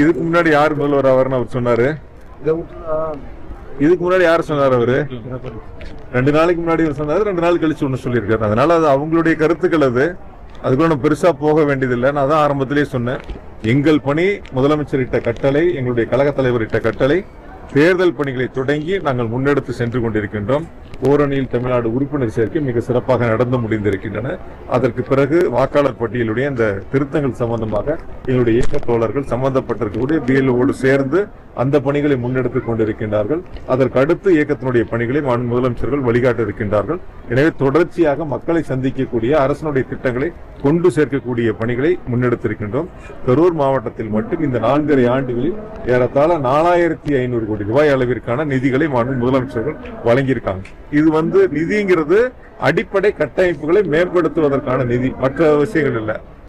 இதுக்கு முன்னாடி யார் முதல்வர் ஆவார்னு அவர் சொன்னாரு? இதுக்கு முன்னாடி யார் சொன்னார் அவரு? ரெண்டு நாளைக்கு முன்னாடி இவர் சொன்னாரு ரெண்டு நாள் கழிச்சு ஒன்று சொல்லியிருக்காரு. அதனால அது அவங்களுடைய கருத்துக்கள் அது. அதுக்குள்ள நம்ம பெருசா போக வேண்டியதில்லை. நான் தான் ஆரம்பத்திலேயே சொன்னேன். எங்கள் பணி முதலமைச்சர் இட்ட கட்டளை எங்களுடைய கழக தலைவர் இட்ட கட்டளை தேர்தல் பணிகளை தொடங்கி நாங்கள் முன்னெடுத்து சென்று கொண்டிருக்கின்றோம். ஓரணியில் தமிழ்நாடு உறுப்பினர் சேர்க்கை மிக சிறப்பாக நடந்து முடிந்திருக்கின்றன. அதற்கு பிறகு வாக்காளர் பட்டியலுடைய இந்த திருத்தங்கள் சம்பந்தமாக எங்களுடைய இயக்க தோழர்கள் சம்பந்தப்பட்டிருக்கக்கூடிய பிஎல்ஓடு சேர்ந்து அந்த பணிகளை முன்னெடுத்துக் கொண்டிருக்கின்றார்கள். அதற்கு அடுத்து இயக்கத்தினுடைய பணிகளை மாநில முதலமைச்சர்கள் வழிகாட்ட இருக்கின்றார்கள் எனவே தொடர்ச்சியாக மக்களை சந்திக்கக்கூடிய அரசனுடைய திட்டங்களை கொண்டு சேர்க்கக்கூடிய பணிகளை முன்னெடுத்திருக்கின்றோம். கரூர் மாவட்டத்தில் மட்டும் இந்த நான்கரை ஆண்டுகளில் ஏறத்தாழ நாலாயிரத்தி ஐநூறு கோடி ரூபாய் அளவிற்கான நிதிகளை மாநில முதலமைச்சர்கள் வழங்கியிருக்காங்க. இது வந்து நிதிங்கிறது அடிப்படை கட்டமைப்புகளை மேம்படுத்துவதற்கான நிதி. மற்ற விஷயங்கள் இல்லை.